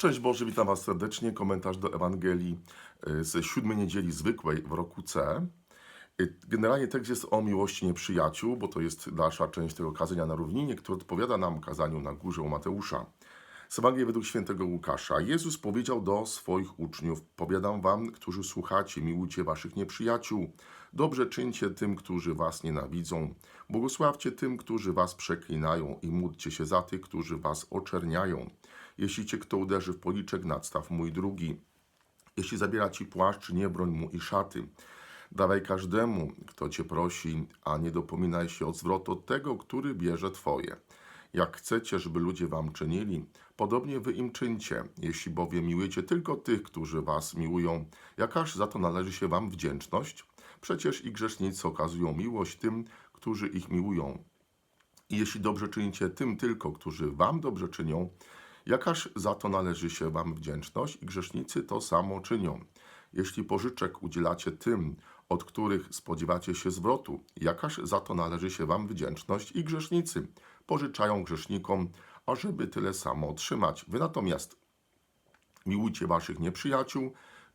Szczęść Boże, witam Was serdecznie. Komentarz do Ewangelii y, z siódmej niedzieli zwykłej w roku C. Y, Generalnie tekst jest o miłości nieprzyjaciół, bo to jest dalsza część tego kazania na równinie, które odpowiada nam kazaniu na górze u Mateusza. Z Ewangelii według świętego Łukasza. Jezus powiedział do swoich uczniów: Powiadam wam, którzy słuchacie, miłujcie waszych nieprzyjaciół. Dobrze czyńcie tym, którzy was nienawidzą. Błogosławcie tym, którzy was przeklinają i módlcie się za tych, którzy was oczerniają. Jeśli cię kto uderzy w policzek, nadstaw mój drugi. Jeśli zabiera ci płaszcz, nie broń mu i szaty. Dawaj każdemu, kto cię prosi, a nie dopominaj się o zwrot od tego, który bierze twoje. Jak chcecie, żeby ludzie wam czynili, podobnie wy im czyńcie. Jeśli bowiem miłujecie tylko tych, którzy was miłują, jakaż za to należy się wam wdzięczność? Przecież i grzesznicy okazują miłość tym, którzy ich miłują. I jeśli dobrze czynicie tym tylko, którzy wam dobrze czynią, jakaż za to należy się wam wdzięczność? I grzesznicy to samo czynią. Jeśli pożyczek udzielacie tym, od których spodziewacie się zwrotu, jakaż za to należy się wam wdzięczność? I grzesznicy pożyczają grzesznikom, ażeby tyle samo otrzymać. Wy natomiast miłujcie waszych nieprzyjaciół,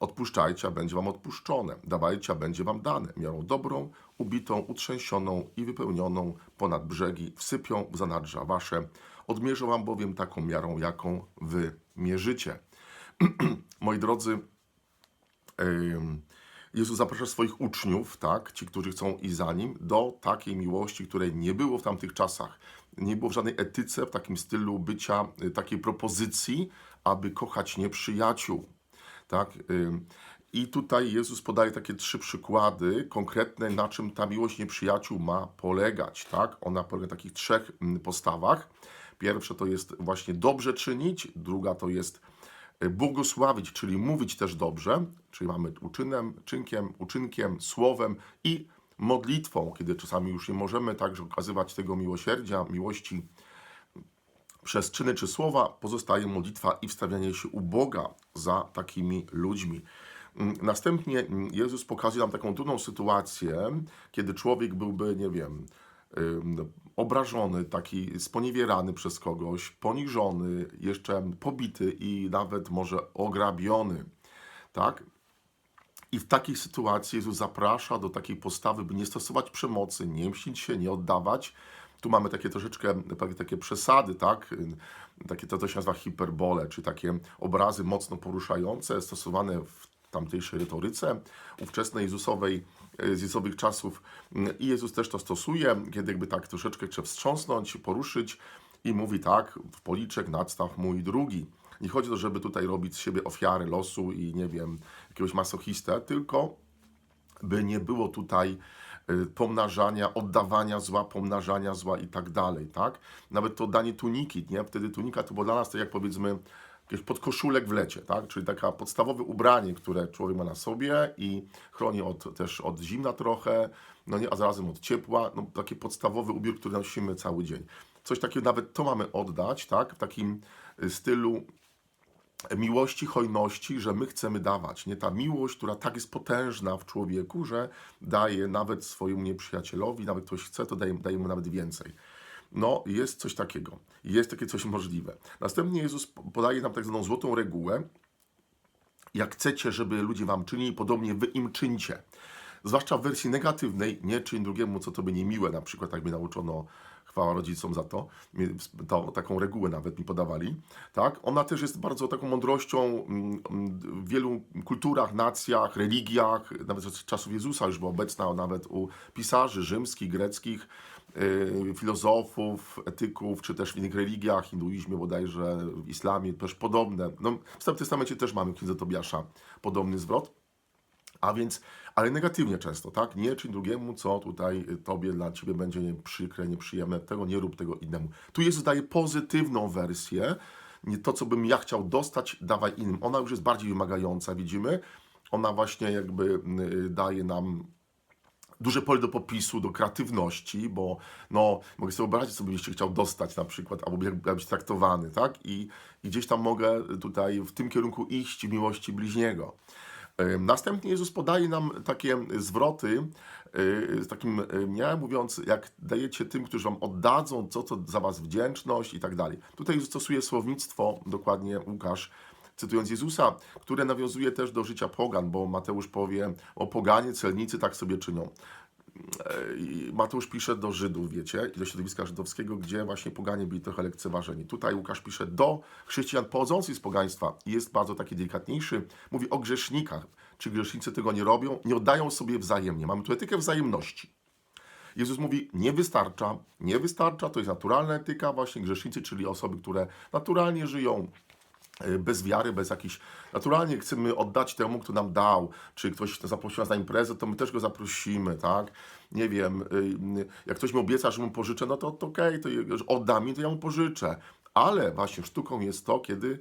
Odpuszczajcie, a będzie wam odpuszczone. Dawajcie, a będzie wam dane. Miarą dobrą, ubitą, utrzęsioną i wypełnioną ponad brzegi wsypią w zanadrza wasze. Odmierzą wam bowiem taką miarą, jaką wy mierzycie. Moi drodzy, Jezus zaprasza swoich uczniów, tak, ci, którzy chcą iść za Nim, do takiej miłości, której nie było w tamtych czasach. Nie było w żadnej etyce, w takim stylu bycia, y, takiej propozycji, aby kochać nieprzyjaciół. Tak? I tutaj Jezus podaje takie trzy przykłady konkretne, na czym ta miłość nieprzyjaciół ma polegać. Tak? Ona polega na takich trzech mm, postawach. Pierwsze to jest właśnie dobrze czynić, druga to jest y, błogosławić, czyli mówić też dobrze, czyli mamy uczynem, czynkiem, uczynkiem, słowem i modlitwą, kiedy czasami już nie możemy także okazywać tego miłosierdzia, miłości przez czyny czy słowa, pozostaje modlitwa i wstawianie się u Boga za takimi ludźmi. Mm, Następnie mm, Jezus pokazuje nam taką trudną sytuację, kiedy człowiek byłby, nie wiem, obrażony, taki sponiewierany przez kogoś, poniżony, jeszcze pobity i nawet może ograbiony. Tak? I w takiej sytuacji Jezus zaprasza do takiej postawy, by nie stosować przemocy, nie mścić się, nie oddawać. Tu mamy takie troszeczkę takie- przesady, tak? Takie to, to się nazywa hiperbole, czy takie obrazy mocno poruszające, stosowane w tamtejszej retoryce ówczesnej Jezusowej, e, z Jezusowych czasów. I Jezus też to stosuje, kiedy jakby tak troszeczkę chce wstrząsnąć, poruszyć i mówi tak, w policzek nadstaw mój drugi. Nie chodzi o to, żeby tutaj robić z siebie ofiary losu i nie wiem, jakiegoś masochistę, tylko by nie było tutaj pomnażania, oddawania zła, pomnażania zła i tak dalej, tak? Nawet to danie tuniki, nie? Wtedy tunika to było dla nas tak jak powiedzmy jakiś podkoszulek w lecie, tak? Czyli taka podstawowe ubranie, które człowiek ma na sobie i chroni od, też od zimna trochę, no nie, a zarazem od ciepła, no taki podstawowy ubiór, który nosimy cały dzień. Coś takiego nawet to mamy oddać, tak? W takim y, stylu miłości, hojności, że my chcemy dawać. Nie ta miłość, która tak jest potężna w człowieku, że daje nawet swojemu nieprzyjacielowi, nawet ktoś chce, to daje, daje mu nawet więcej. No, jest coś takiego. Jest takie coś możliwe. Następnie Jezus podaje nam tak zwaną złotą regułę. Jak chcecie, żeby ludzie wam czynili, podobnie wy im czyńcie. Zwłaszcza w wersji negatywnej, nie czyń drugiemu, co tobie niemiłe, na przykład, tak mnie nauczono chwała rodzicom za to, to, taką regułę nawet mi podawali, tak? Ona też jest bardzo taką mądrością mm, mm, w wielu kulturach, nacjach, religiach, nawet z czasów Jezusa już była obecna nawet u pisarzy rzymskich, greckich, yy, filozofów, etyków, czy też w innych religiach, hinduizmie bodajże, w islamie też podobne. No, w Starym Testamencie też mamy w Księdze Tobiasza podobny zwrot. A więc, ale negatywnie często, tak? Nie czyń drugiemu, co tutaj y, tobie, dla ciebie będzie przykre, nieprzyjemne, tego nie rób tego innemu. Tu Jezus daje pozytywną wersję, nie to, co bym ja chciał dostać, dawaj innym. Ona już jest bardziej wymagająca, widzimy. Ona właśnie jakby y, daje nam duże pole do popisu, do kreatywności, bo no, mogę sobie wyobrazić, co byście chciał dostać na przykład, albo jak być traktowany, tak? I, I gdzieś tam mogę tutaj w tym kierunku iść w miłości bliźniego. Następnie Jezus podaje nam takie zwroty yy, z takim, nie mówiąc, jak dajecie tym, którzy wam oddadzą, co to za was wdzięczność i tak dalej. Tutaj stosuje słownictwo, dokładnie Łukasz, cytując Jezusa, które nawiązuje też do życia pogan, bo Mateusz powie o poganie, celnicy tak sobie czynią. Mateusz pisze do Żydów, wiecie, i do środowiska żydowskiego, gdzie właśnie poganie byli trochę lekceważeni. Tutaj Łukasz pisze do chrześcijan pochodzących z pogaństwa i jest bardzo taki delikatniejszy. Mówi o grzesznikach. Czy grzesznicy tego nie robią? Nie oddają sobie wzajemnie. Mamy tu etykę wzajemności. Jezus mówi, nie wystarcza, nie wystarcza, to jest naturalna etyka, właśnie grzesznicy, czyli osoby, które naturalnie żyją, bez wiary, bez jakichś. Naturalnie chcemy oddać temu, kto nam dał. Czy ktoś zaprosił nas na imprezę, to my też go zaprosimy, tak? Nie wiem, y, jak ktoś mi obieca, że mu pożyczę, no to, to okej, to je- że odda mi, to ja mu pożyczę. Ale właśnie sztuką jest to, kiedy y,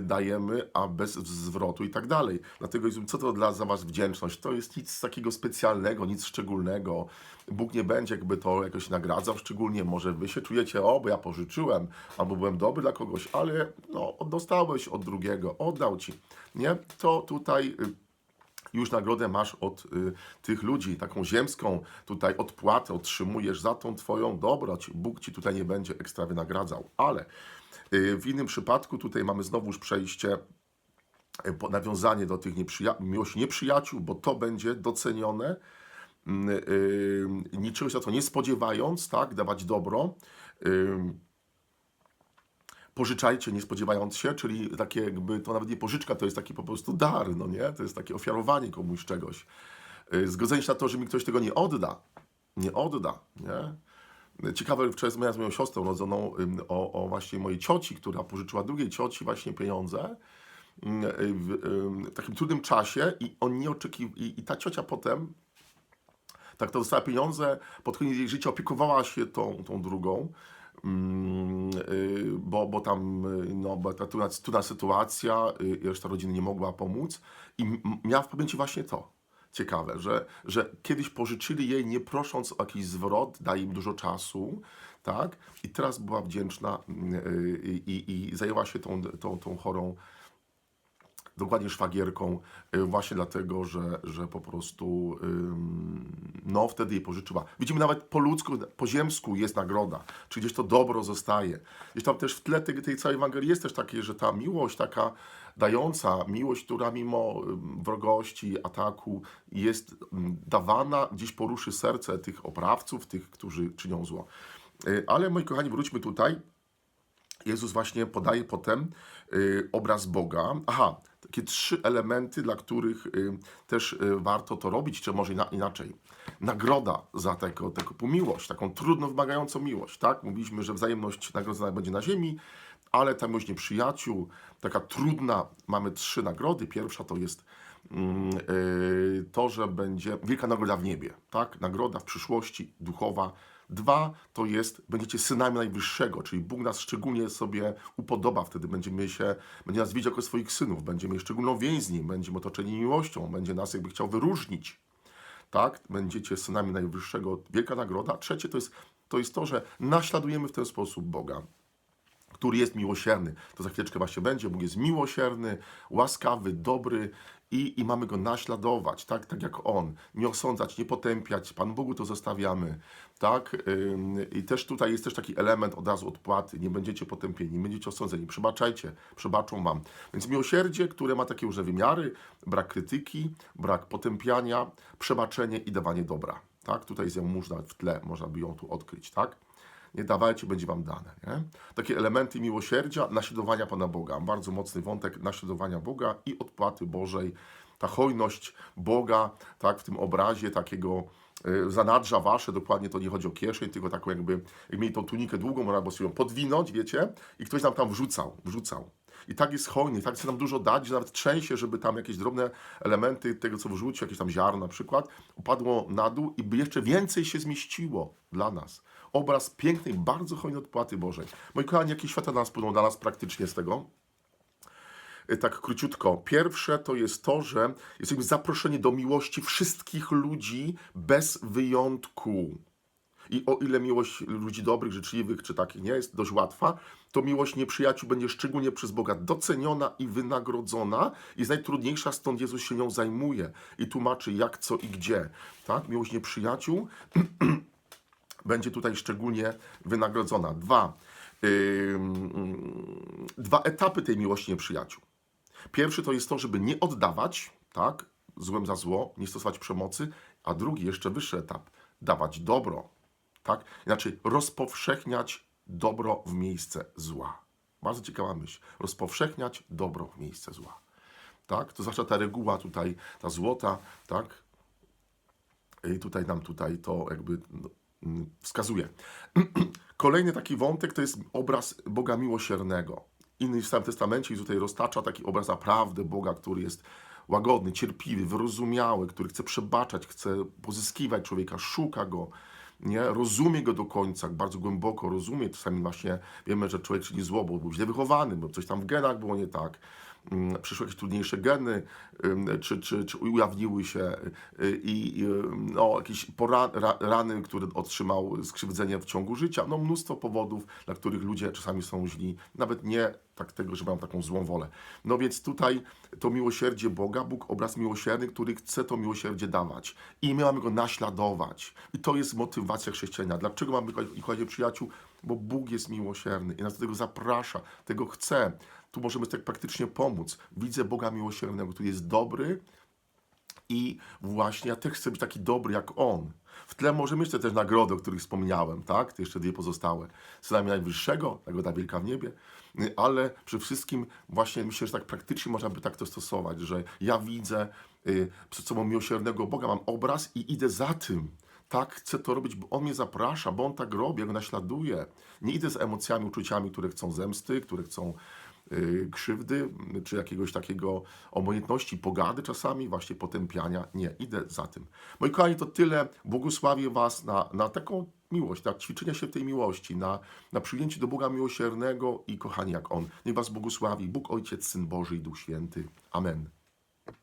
dajemy, a bez zwrotu i tak dalej. Dlatego co to dla za was wdzięczność? To jest nic takiego specjalnego, nic szczególnego. Bóg nie będzie jakby to jakoś nagradzał szczególnie. Może wy się czujecie, o, bo ja pożyczyłem, albo byłem dobry dla kogoś, ale no, dostałeś od drugiego, oddał ci. Nie? To tutaj y, już nagrodę masz od y, tych ludzi, taką ziemską tutaj odpłatę otrzymujesz za tą twoją dobroć. Bóg ci tutaj nie będzie ekstra wynagradzał. Ale y, w innym przypadku tutaj mamy znowuż przejście y, nawiązanie do tych nieprzyja- miłości nieprzyjaciół, bo to będzie docenione, mm, y, niczego się za to nie spodziewając, tak, dawać dobro. Y, pożyczajcie, nie spodziewając się, czyli takie jakby, to nawet nie pożyczka, to jest taki po prostu dar, no nie? To jest takie ofiarowanie komuś czegoś. Y, Zgodzenie się na to, że mi ktoś tego nie odda. Nie odda, nie? Ciekawe, wczoraj rozmawiałem z moją siostrą rodzoną o, o właśnie mojej cioci, która pożyczyła drugiej cioci właśnie pieniądze w takim trudnym czasie i on nie oczekiwał, i, i ta ciocia potem tak to dostała pieniądze, pod koniec jej życia opiekowała się tą, tą drugą, y, bo, bo tam y, no, była ta trudna, trudna sytuacja y, reszta rodziny nie mogła pomóc i miała w pamięci właśnie to. Ciekawe, że, że kiedyś pożyczyli jej nie prosząc o jakiś zwrot, dali im dużo czasu, tak? I teraz była wdzięczna y, i, i, i zajęła się tą, tą, tą chorą dokładnie szwagierką, y, właśnie dlatego, że, że po prostu no wtedy jej pożyczyła. Widzimy nawet po ludzku, po ziemsku jest nagroda, czy gdzieś to dobro zostaje. Gdzieś tam też w tle tej, tej całej Ewangelii jest też takie, że ta miłość taka dająca, miłość, która mimo wrogości, ataku jest dawana, gdzieś poruszy serce tych oprawców, tych, którzy czynią zło. Y, Ale moi kochani, wróćmy tutaj. Jezus właśnie podaje potem y, obraz Boga. Aha, takie trzy elementy, dla których y, też y, warto to robić, czy może ina- inaczej. Nagroda za tego, tego miłość, taką trudno wymagającą miłość, tak? Mówiliśmy, że wzajemność nagrodzona będzie na ziemi, ale ta miłość nieprzyjaciół, taka trudna, mamy trzy nagrody. Pierwsza to jest mm, y, to, że będzie wielka nagroda w niebie, tak? Nagroda w przyszłości, duchowa. Dwa to jest, będziecie synami Najwyższego, czyli Bóg nas szczególnie sobie upodoba, wtedy będziemy się, będzie nas widział jako swoich synów, będziemy mieli szczególną więź z Nim, będziemy otoczeni miłością, będzie nas jakby chciał wyróżnić tak? Będziecie synami Najwyższego, wielka nagroda. Trzecie to jest, to jest to, że naśladujemy w ten sposób Boga, który jest miłosierny. To za chwileczkę właśnie będzie. Bóg jest miłosierny, łaskawy, dobry i, i mamy Go naśladować, tak? tak jak On. Nie osądzać, nie potępiać. Pan Bogu to zostawiamy, tak? I też tutaj jest też taki element od razu odpłaty. Nie będziecie potępieni, nie będziecie osądzeni. Przebaczajcie, przebaczą Wam. Więc miłosierdzie, które ma takie różne wymiary, brak krytyki, brak potępiania, przebaczenie i dawanie dobra. Tak? Tutaj jest ją można w tle, można by ją tu odkryć, tak? Nie dawajcie, będzie wam dane. Nie? Takie elementy miłosierdzia, naśladowania Pana Boga. Bardzo mocny wątek naśladowania Boga i odpłaty Bożej. Ta hojność Boga, tak, w tym obrazie takiego y, zanadrza wasze, dokładnie to nie chodzi o kieszeń, tylko taką jakby, jak mieli tą tunikę długą, można było sobie ją podwinąć, wiecie, i ktoś nam tam wrzucał, wrzucał. I tak jest hojny, tak chce nam dużo dać, że nawet trzęsie, żeby tam jakieś drobne elementy tego, co wrzucił, jakieś tam ziarno na przykład, upadło na dół i by jeszcze więcej się zmieściło dla nas. Obraz pięknej, bardzo hojnej odpłaty Bożej. Moi kochani, jakie świata nas płyną dla nas praktycznie z tego? y, tak króciutko. Pierwsze to jest to, że jesteśmy zaproszeni do miłości wszystkich ludzi bez wyjątku. I o ile miłość ludzi dobrych, życzliwych czy takich nie jest dość łatwa, to miłość nieprzyjaciół będzie szczególnie przez Boga doceniona i wynagrodzona. Jest najtrudniejsza, stąd Jezus się nią zajmuje i tłumaczy jak, co i gdzie. Tak? Miłość nieprzyjaciół będzie tutaj szczególnie wynagrodzona. Dwa, ym, dwa etapy tej miłości nieprzyjaciół. Pierwszy to jest to, żeby nie oddawać, tak, złem za zło, nie stosować przemocy, a drugi, jeszcze wyższy etap, dawać dobro, tak, inaczej rozpowszechniać dobro w miejsce zła. Bardzo ciekawa myśl. Rozpowszechniać dobro w miejsce zła. Tak, to zwłaszcza ta reguła tutaj, ta złota, tak, i tutaj nam tutaj to jakby no, mm, wskazuje. Kolejny taki wątek to jest obraz Boga miłosiernego. Inny w Starym Testamencie i tutaj roztacza taki obraz naprawdę Boga, który jest łagodny, cierpliwy, wyrozumiały, który chce przebaczać, chce pozyskiwać człowieka, szuka go, nie? rozumie go do końca, bardzo głęboko rozumie. Czasami właśnie wiemy, że człowiek czyni zło, bo był źle wychowany, bo coś tam w genach było nie tak przyszły jakieś trudniejsze geny, czy, czy, czy ujawniły się y, i no, jakieś pora, ra, rany, które otrzymał skrzywdzenie w ciągu życia. No mnóstwo powodów, dla których ludzie czasami są źli. Nawet nie tak tego, że mają taką złą wolę. No więc tutaj to miłosierdzie Boga, Bóg obraz miłosierny, który chce to miłosierdzie dawać. I my mamy go naśladować. I to jest motywacja chrześcijanina. Dlaczego mamy kochać przyjaciół? Bo Bóg jest miłosierny i nas do tego zaprasza, tego chce. Tu możemy tak praktycznie pomóc. Widzę Boga miłosiernego, który jest dobry i właśnie ja też chcę być taki dobry jak On. W tle możemy jeszcze też nagrody, o których wspomniałem, tak? Te jeszcze dwie pozostałe. Synami Najwyższego, nagroda wielka w niebie, ale przede wszystkim właśnie myślę, że tak praktycznie można by tak to stosować, że ja widzę y, przed sobą miłosiernego Boga, mam obraz i idę za tym. Tak, chcę to robić, bo On mnie zaprasza, bo On tak robi, ja Go naśladuję. Nie idę z emocjami, uczuciami, które chcą zemsty, które chcą krzywdy, czy jakiegoś takiego obojętności, pogady czasami, właśnie potępiania. Nie, idę za tym. Moi kochani, to tyle. Błogosławię Was na, na taką miłość, na ćwiczenie się w tej miłości, na, na przyjęcie do Boga miłosiernego i kochani jak On. Niech Was błogosławi Bóg Ojciec, Syn Boży i Duch Święty. Amen.